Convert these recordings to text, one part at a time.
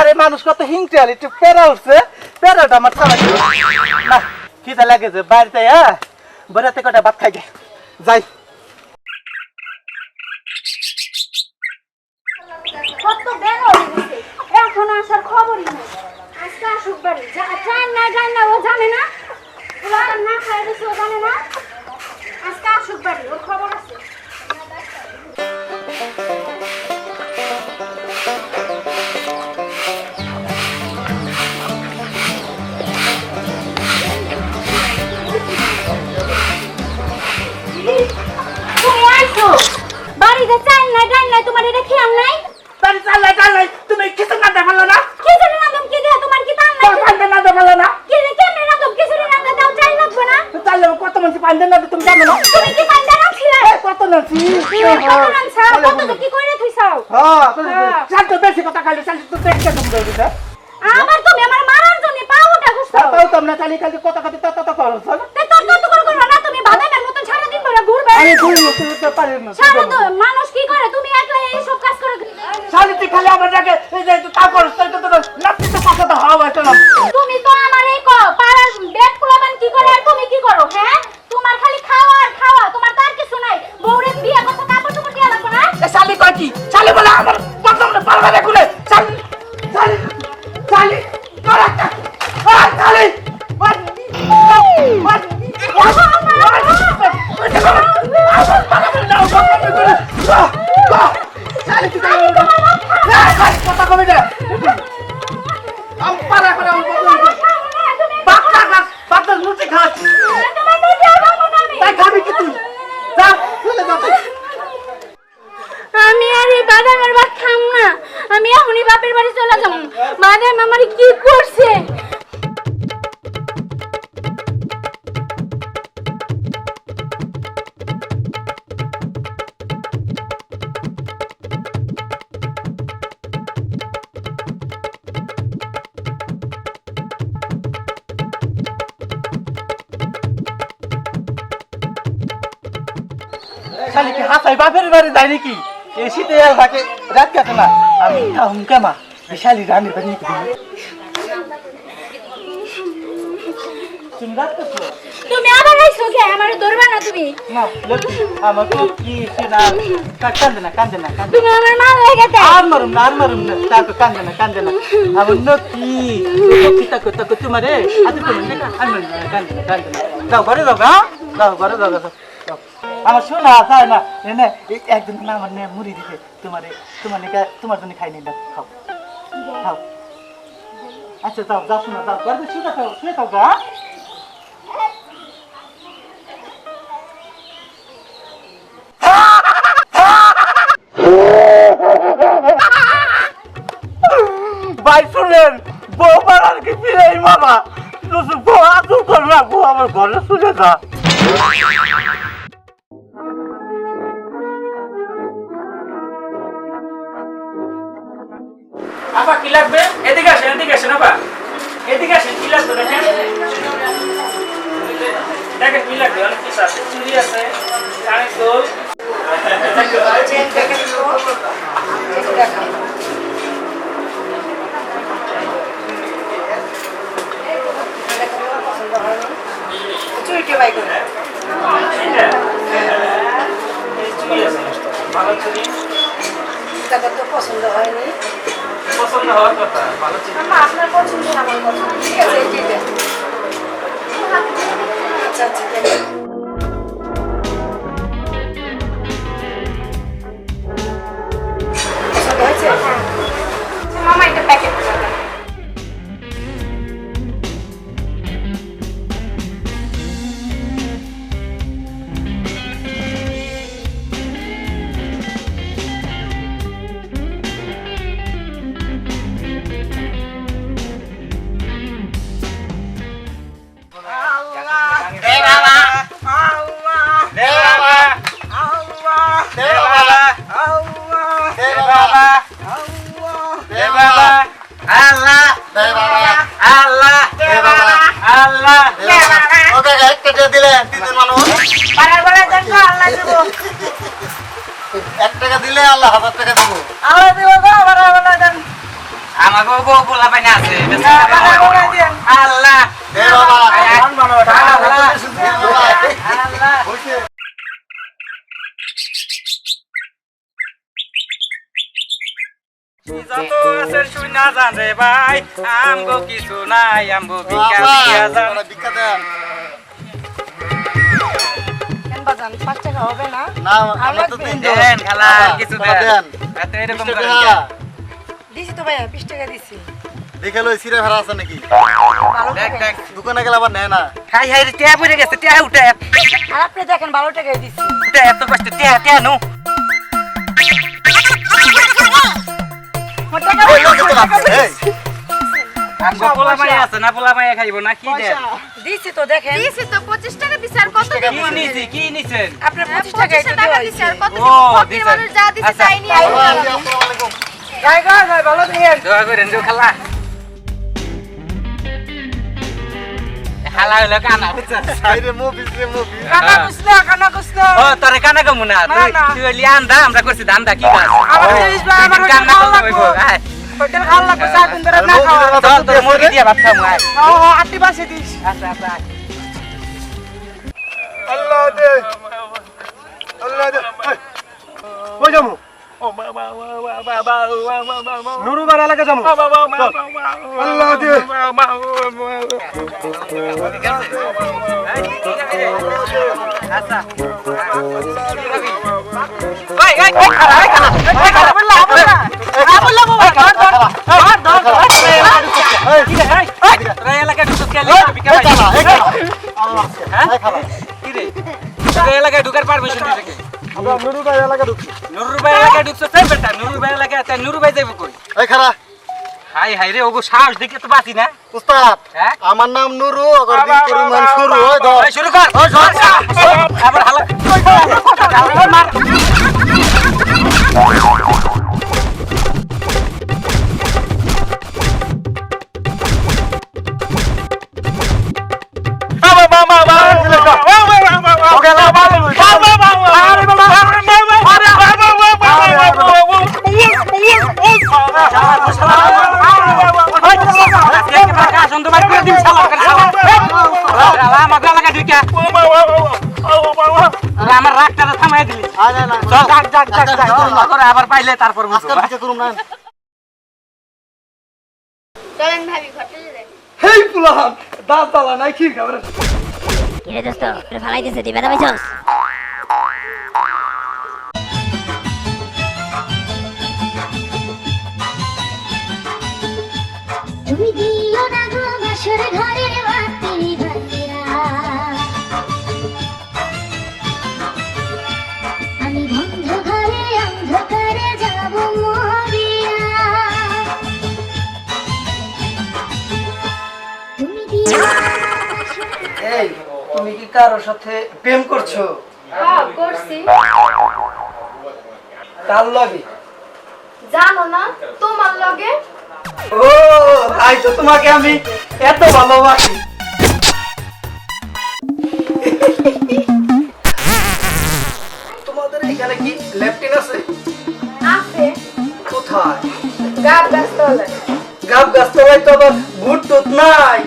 এবারে মানুষ কত হিংচাল একটু প্যারা উঠছে। প্যারাটা আমার ছাড়া না, খিদা বাড়িতে হ্যাঁ? বেড়াতে কটা ভাত খাই যাই। কত বের এখন আসার না জানে না। ও না। বাড়িতে চাল নাই ডাল নাই তোমার এটা খেয়াল নাই বাড়ি চালাই চালাই তুমি কিছু না দেখাল না কি জানি না তুমি কি দেয়া তোমার কি তাল নাই তোর পান্ডে না দেখাল না কি রে কেমনে না তুমি কিছু না দাও চাল লাগবে না চাইলে কত মানুষ পান্ডে না তুমি জানো না তুমি কি পান্ডা রাখছিলে এ, কত নাচি কত রানছাও কত তো কি কইরা থইছাও হ্যাঁ হ্যাঁ। চাল তো বেশি কথা খাইলে চাল তো দেখতে তুমি দেবে আমার তুমি আমার মারার জন্য পাউটা গুছাও তাও তো আমরা চালি খালি কথা খালি তত তত করো চল তে তোর কত করে না তুমি বাদামের মতো সারা দিন ধরে ঘুরবে আমি ঘুরি তো পারি না সারা তো মানুষ কি করে তুমি একলা এই সব কাজ করে শালিতে খালি আমার জায়গায় এই যে তা করছ তাই তো তো আমি এখনই বাপের বাড়ি চলে যাব বাদাম আমার কি করছে? শালি কি বাপের বাড়ি যায় নাকি? এই শীতে আর থাকে, রাত কাটে না। আমি হুম কেমা বিশালি রানীর বাড়ি নাকি তুমি আবার আইছো কে আমার ধরবা না তুমি না তো কি না কান্দে না কান্দে না তুমি আমার মা লাগাতে আর মারুম না আর মারুম না তাকে কান্দে না কান্দে না আমার নকি নকি তাকে তাকে তোমারে আজ তুমি না না কান্দে না কান্দে না যাও ঘরে যাও হ্যাঁ যাও ঘরে যাও। আমার শোনা যায় না। একদিন না, আমার নে মুড়ি দিতে। তোমারে, তোমার তোমার জন্য খাই নিলাম। খাও। খাও। আচ্ছা যাও যাও শোনা যাও। ঘরে শুয়ে থাকো শুয়ে থাকো হ্যাঁ? বউ মারার কি ফিরে শুধু বউ করে রাখব আমার ঘরে শুনে যা। আছে কানের দোল? এই চুড়ি আছে ভালো চুড়ি পছন্দ হয়নি পছন্দ হওয়ার কথা আপনার পছন্দ আমার ঠিক আছে ঠিক আছে। আমাকে বউ পোলা পাইনা আছে হ্যাঁ, পাড়ার বেলায় দেন। আল্লাহ দে বাবা আল্লাহ দে বাবা। আল্লাহ হইছে। যত আছে শুই না রে ভাই আমগো কিছু নাই আমগো ভিক্ষা দিয়া যান ভিক্ষা দেন। বাজান, পাঁচ টাকা হবে না? না, আমরা তো? তিনজন। দেন খালা কিছু দেন দেন। এত এরকম। কেন? দিছি তো ভাইয়া, বিশ টাকা দিছি। দেখে লই সিরে ভেড়া আছে নাকি? দেখ। দেখ। দোকানে গেলে আবার নেয় না। হাই হাই রে টিয়া পড়ে গেছে টিয়া উঠে। আর আপনি দেখেন ভালো টাকাই দিছি। এত কষ্ট টিয়া টিয়া নু। দিছি তো দেখেন। দিয়েছি তো পঁচিশ টাকা দিছে আর কত কি নিছি কি নিছেন টাকা দেওয়া আর কত দেবো দিছে। মানুষ যা দিছে আচ্ছা। তাই নিয়ে আসসালামু আলাইকুম। যাই গো, যাই, ভালো থাকেন। দোয়া করেন যে খালা খালা হলো কানা বুঝছেন সাইরে মুভিস রে মুভিস কানা কুসনা, কানা কুসনা। ও তোরে কানা কমু না তুই। তুই আন্দা আমরা করছি কি কাজ আমার জিনিস ভাই, আমার হোটেল কান্না খাওয়া করতে হইব লাগবো। আয় হোটেল খাওয়া লাগবে, চার দিন ধরে না খাওয়া। চল তোর মুরগি দিয়ে ভাত খামু আয় ও, ও, বাসে দিস। আচ্ছা আচ্ছা আল্লাহ দে আল্লাহ দে এই, যামু নুরুবার এলাকা যামু আল্লাহ দে আচ্ছা ওই ওই ওই খালা ওই খালা ওই খালা বললা বললা বললা বাবা ধর ধর ধর ধর ধর কি রে এই তোরা এলাকায় হ্যাঁ ঢুকার পারমিশন দিছে আমরা নুরুবার এলাকা ঢুকছি নুরুর ভাই এলাকায় ঢুকছো তাই বেটা নুরুর ভাই এলাকায় তাই নুরু ভাই যাইব কই এই খালা হাই হাই রে ওগো সাহস দেখে তো বাঁচি না উস্তাদ হ্যাঁ আমার নাম নুরু অগর বিক্রি মান শুরু ওই ধর শুরু কর ওই ধর আবার হালা মার আমার রাগটা থামাই দিলি আয় না না চল যাক করুন না। করে আবার পাইলে তারপর হেই পুলাহান দাঁত দালা নাই কি খাবার কিরে দোস্ত তোরে ফালাইতেছে তুই ব্যথা পাইছস তুমি দিও না গো বাসর ঘরের বাতি ভাঙিয়া আমি বন্ধ ঘরে অন্ধকারে যাব মরিয়া। তুমি দিও এই তুমি কি কারোর সাথে প্রেম করছ? হ্যাঁ করছি। কার লগে? জানো না তোমার লগে ও তাই তো তোমাকে আমি এত ভালোবাসি। তোমাদের এখানে কি ল্যাপটিন আছে? আছে। কোথায়? গাব গাছ তলে গাব গাছতলায় তো আবার ভূত টুত নাই।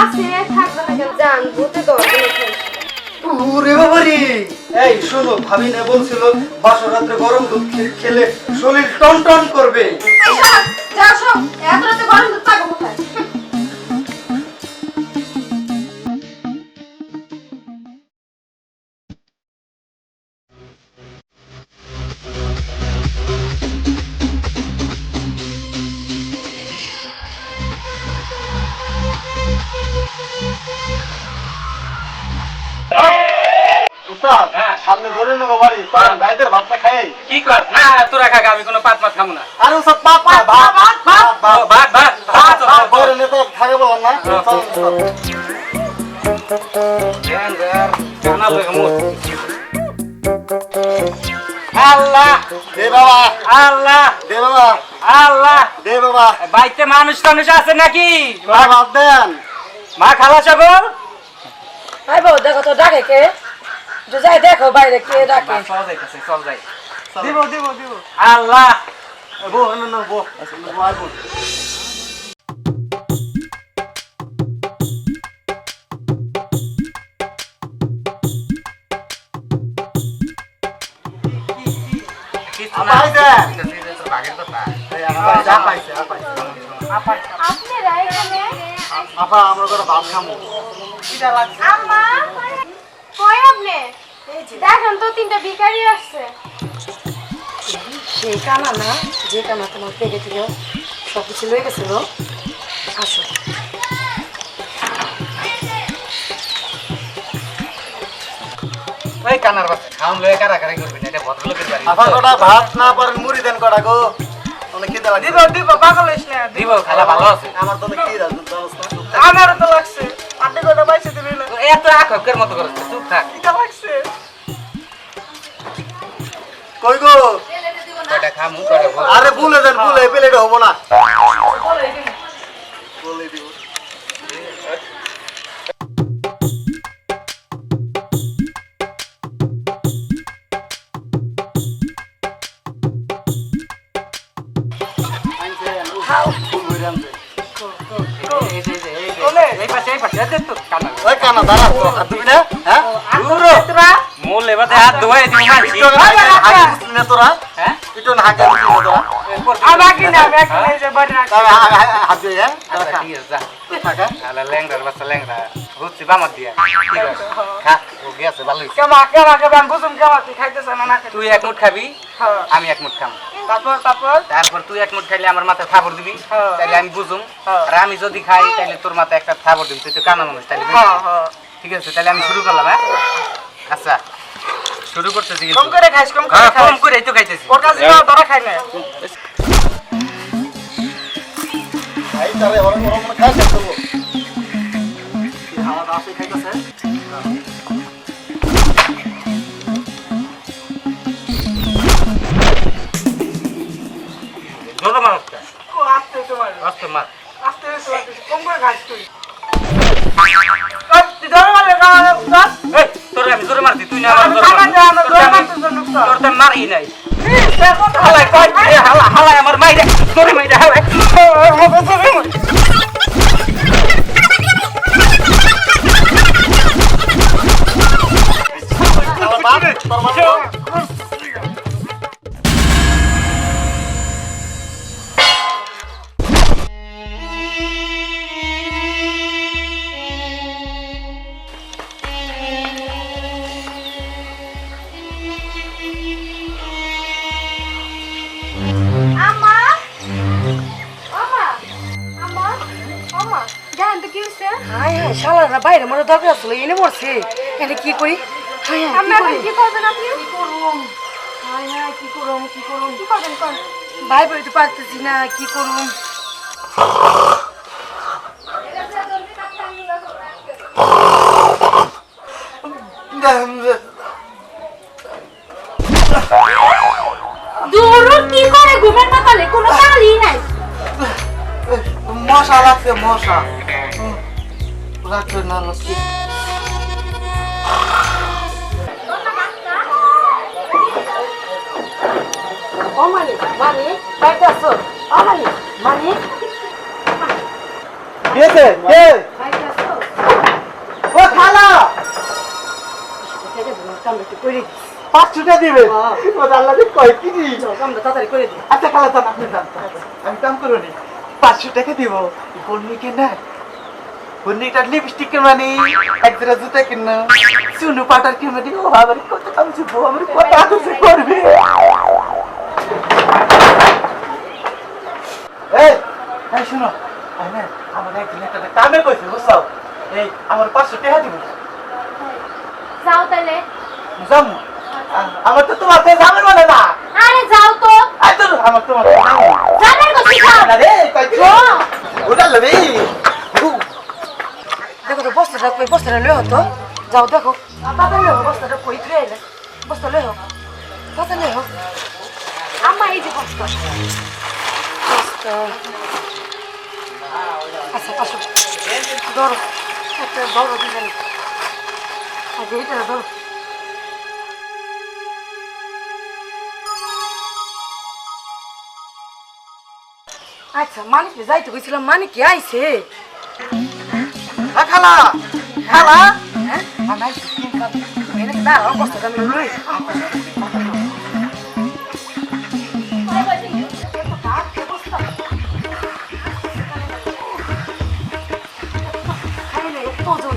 আছে থাকবে না কেন? জান ভূতে তো ওরে বাবারি! এই শোনো ভাবি না বলছিল বাসরাত্রে গরম দুধ খেলে শরীর টন টন করবে এত রাতে গরম দুধ পাবো কোথায়? সামনে ধরে নেব বাড়ি তার ভাইদের ভাতটা খাই কি কর না তোরা খাগা আমি কোনো পাত না আরে উস্তাদ পাপ ভাত ভাত ভাত ভাত ভাত ভাত ভাত ভাত ধরে নেতো থাকে বলেন না চল। আল্লাহ দে বাবা আল্লাহ দে বাবা আল্লাহ দে বাবা বাড়িতে মানুষ টানুষ আছে নাকি মা ভাত দেন মা খালা সকল দেখো তো ডাকে কে যাই দেখো বাইরে কে ডাকে চল যাইতেছে চল যাই দিব দিব দিব আল্লাহ বো না না বো বো আর বো আপা আমরা করে ভাত খামু আম্মা কই আপনি দেখেন তো তিনটা ভিখারি আসছে। সেই কানা না যে কানা তোমার পেটে থেকে সব কিছু লয়ে গেছিল আসো। ওই কানার বাচ্চা খাওন লয়ে কারাকারি করবি? না এটা ভদ্রলোকের বাড়ি। আপা কটা ভাত না পারেন মুড়ি দেন কটা গো। অনেক খিদে লাগছে। দিব দিব পাগল হইস না। দিব খালা ভালো আছে। আমার তো আমারও তো লাগছে। আপনি কোটা পাইছে দিবি না তো এত আখকের মতো করছ চুপ থাক। এটা লাগছে? কই গো কয়টা খামু কয়টা আরে ভুলে দেন ভুলে প্লেট হব না বলে দিব এই পাশে এই পাশে কানা ওই কানা দাঁড়া তো হাত দিবি না হ্যাঁ হাত হাগে দিছিস না তোরা? হ্যাঁ? হাগে না তোরা? আমাকে না আমি যে বাড়ি রাখছি। তবে হাগে হাগে হাত দিয়ে হ্যাঁ? আচ্ছা ঠিক আছে যা। তুই থাকা? আলা ল্যাংড়ার বাচ্চা ল্যাংড়া। বামার দিয়া। ঠিক আছে খা। ও গেছে ভালো হইছে কেমা কেমা বুঝুম কেমা তুই খাইতেছ না না তুই এক মুঠ খাবি হ্যাঁ। আমি এক মুঠ খাম। তারপর তারপর? তারপর তুই এক মুঠ খাইলে আমার মাথায় থাবর দিবি হ্যাঁ। তাহলে আমি বুঝুম। হ্যাঁ। আর আমি যদি খাই তাহলে তোর মাথায় একটা থাবর দিবি তুই তো কানা মানুষ তাহলে। হ্যাঁ হ্যাঁ। ঠিক আছে তাহলে আমি শুরু করলাম হ্যাঁ? আচ্ছা। শুরু করতেছি কম করে খাইস কম করে হ্যাঁ, কম খাইস। করে তো খাইতেছি। ওর কাছে যাও তোরা খাই না। এই তারে ওরা ওরা মনে খাই শেষ করব খাওয়া খাইতেছে মানুষটা ও আস্তে তোমার। আস্তে মার আস্তে আস্তে আস্তে কম করে খাইস তুই। তুই ধরে খাওয়া দাস এই তোরে আমি জোরে মারছি তুই না আমার তোরে তো মারি নাই হালাই হালাই আমার মাইরে জোরে মাইরে হালাই কি হচ্ছে হাই হাই শালারা বাইরে মনে দরকার ছিল এনে মরছে। এনে কি করি? এখন কি করবেন আপনি? কি করুম? হাই হাই কি করুম কি করুম? কি করবেন কোন? ভাই বইতে পারতেছি না কি করুম? দূর কি করে ঘুমের না কোনো কালই নাই। মশা লাগছে মশা। ও মালিক মালিক বাইতে আসো। ও মালিক মালিক গেছে কে? বাইতে আসো। ও খালা! কামটা একটু করে দিস। পাঁচ ছুটে দিবে। ও আল্লাহ কয় কি কামটা তাড়াতাড়ি করে দিস। আচ্ছা খালা চান আপনি যান আমি কাম করো পাঁচশো টাকা দিব। বন্নিকে না? বন্নিটার লিপস্টিক মানে এক জোড়া জুতা কিনো চুনু পাটার কিনো দিও আমার কত কাম ছিল আমার কত আদর্শ করবে এই এই শুনো এই না আমার একদিন একটা কামে কইছে বুঝছ এই আমার পাঁচশো টাকা দিব যাও তাহলে যাম আমার তো তোমার থেকে যাবে মানে না আরে যাও তো আই তো আমার তোমার থেকে যাবে কোথায় যাও না রে কই ওটা লবি দেখো তো, বস্তাটা কই বস্তাটা লয়ে হতো যাও, দেখো। তাড়াতাড়ি লয়ে বস্তাটা কই? ধুয়ে এলে বস্তা লয়ে হোক তাড়াতাড়ি লয়ে হোক আম্মা, এই যে বস্তা। বস্তা। আচ্ছা আসো ধরো। একটা বড় দিবেন আগে এটা ধরো। আচ্ছা মানিককে যাইতে গেছিলাম মানিক আইছে? খালা খালা হ্যাঁ দাঁড়াও বস্তাটা আমি লই ওজন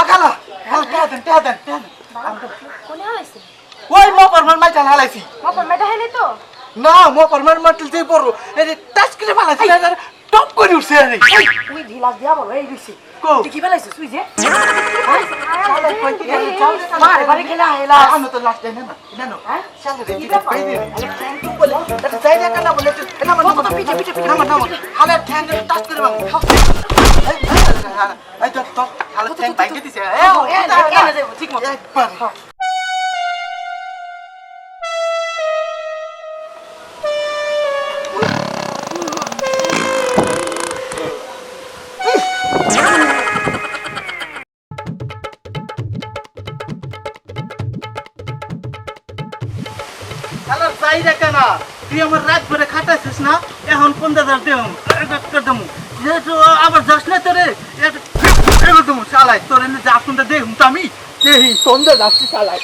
খালা খালা কে দেন কে দেন কে দেন কোনে হইছে ওই মো পরমান মাই চাল হালাইছি মকর মেটা হেলি তো না মো পরমান মাটিল যে পড়ো এই টাচ করে ফালাইছি টপ করে উঠছে আরে উই ঢিলাস দিয়া বলো এই রইছে কো তুই কি ফেলাইছিস তুই যে মারে বাড়ি খেলা হেলা আমি তো লাস্ট টাইম না না না হ্যাঁ? শালা কি কই দি বলে এটা চাই না কেন বলে না মানে না পিছে পিছে পিছে না না হালা ঠ্যাং টাচ করে বাং চাইরা কেন তুই আমার রাত ভরে খাটাইছিস না এখন পনেরো হাজার দেব আবার যাস না তোরে চালাই তোর এনে যা শুনতে দেখুন তো আমি? এই সন্ধ্যা যাচ্ছি চালাই।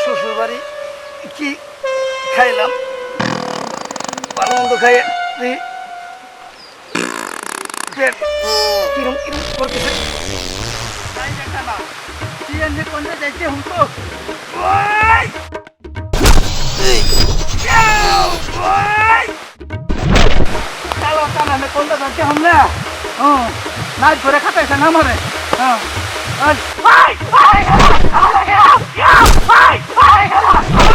শ্বশুর বাড়ি কি খাইলাম? খাইয়ে তুই পেট কিরম কিরম করতেছে? কোনটা যাইতে হুম তো ইয়াও! ওই! চালো টানা নে কোনটা যাইতে হুম না হুম নাচ করে খাটাইছে না মারে হ্যাঁ ওই! ওই! ওই! ওই! ইয়াও! ওই! ওই!